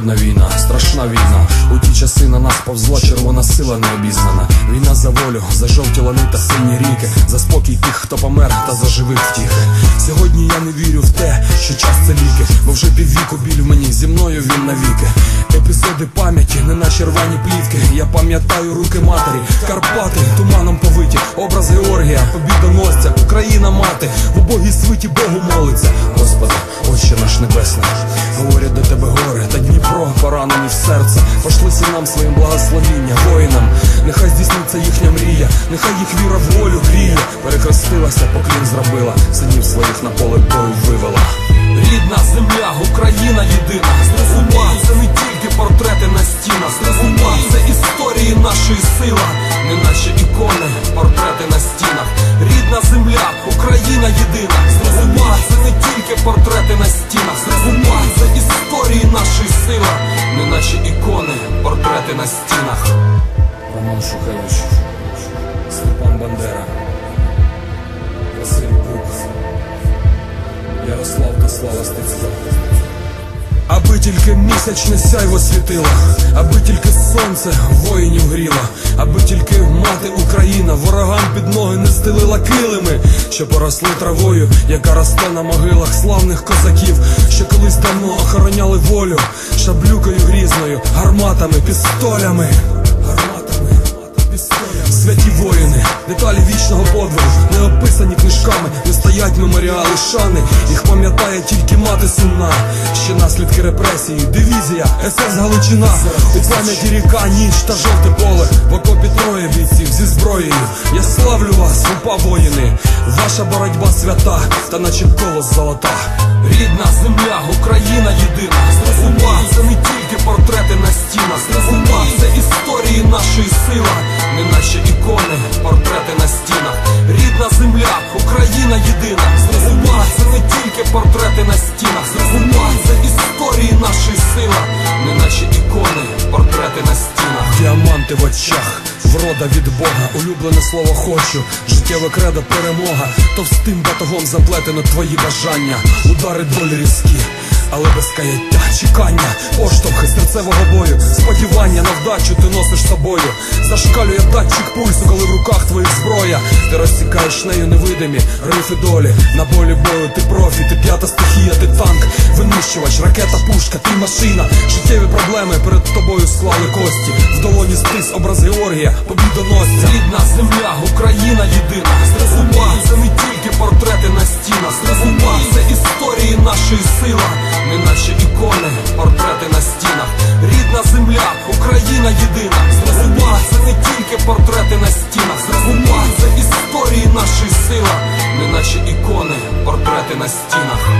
Холодна війна, страшна війна. У ті часи на нас повзла червона сила необізнана. Війна за волю, за жовті лани та сині ріки, за спокій тих, хто помер, та за живих втіхи. Сьогодні я не вірю в те, що час це ліки, бо вже піввіку біль в мені зі мною він навіки. Епізоди пам'яті, не на червоні плівки. Я пам'ятаю руки матері, Карпати, туманом повиті, образ Георгія, побідоносця, Україна мати, в убогій свиті Богу молиться. Господи, Отче наш небесний, говорять до тебе гори та Дніпро, поранені в серце. Пошлися нам своїм благословіння, воїнам. Нехай здійсниться їхня мрія, нехай їх віра в волю гріє. Перехрестилася, поклін зробила, синів своїх на поле бою вивела. Рідна земля, Україна єдина. Ума це не тільки портрети на стінах. Ума це історії нашої сила, неначе ікони, портрети на стінах. Рідна земля, Україна єдина. Ума це не тільки портрети на стінах. Ума це історії нашої сила, неначе ікони, портрети на стінах. Роман Шухевич, Степан Бандера, Василь Бук. Ярослав та Слава Стецько. Аби тільки місячне сяйво світило, аби тільки сонце воїнів гріло, аби тільки мати Україна ворогам під ноги не стелила килими, що поросли травою, яка росте на могилах славних козаків, що колись давно охороняли волю, шаблюкою грізною, гарматами, пістолями. Деталі вічного подвигу, не описані книжками, не стоять меморіали шани. Їх пам'ятає тільки мати сумна. Ще наслідки репресії, дивізія, СС Галичина. У пам'яті ріка, ніч та жовте поле. В окопі троє бійців зі зброєю. Я славлю вас, упа воїни. Ваша боротьба свята, та наче колос золота. Рідна земля, Україна єдина. Ума це не тільки портрети на стінах. Ума це історії нашої сила, неначе ікони, портрети на стінах. Рідна земля, Україна єдина. Ума це не тільки портрети на стінах. Ума це історії нашої сила, неначе ікони, портрети на стінах. Діаманти в очах, врода від Бога, улюблене слово хочу, життєве кредо перемога, товстим батогом заплетено твої бажання, удари долі різкі. Але без каяття, чекання, поштовхи серцевого бою, сподівання на вдачу ти носиш собою. Зашкалює датчик пульсу, коли в руках твоїх зброя. Ти розсікаєш нею невидимі рифи долі. На полі бою ти профі, ти п'ята стихія, ти танк, винищувач, ракета, пушка, ти машина. Життєві проблеми перед тобою склали кості. В долоні стис образ Георгія, побідоносця. Рідна земля, Україна єдина. Ума це не тільки портрети Україна єдина. Ума це не тільки портрети на стінах. Ума це історії нашої сила, неначе ікони, портрети на стінах.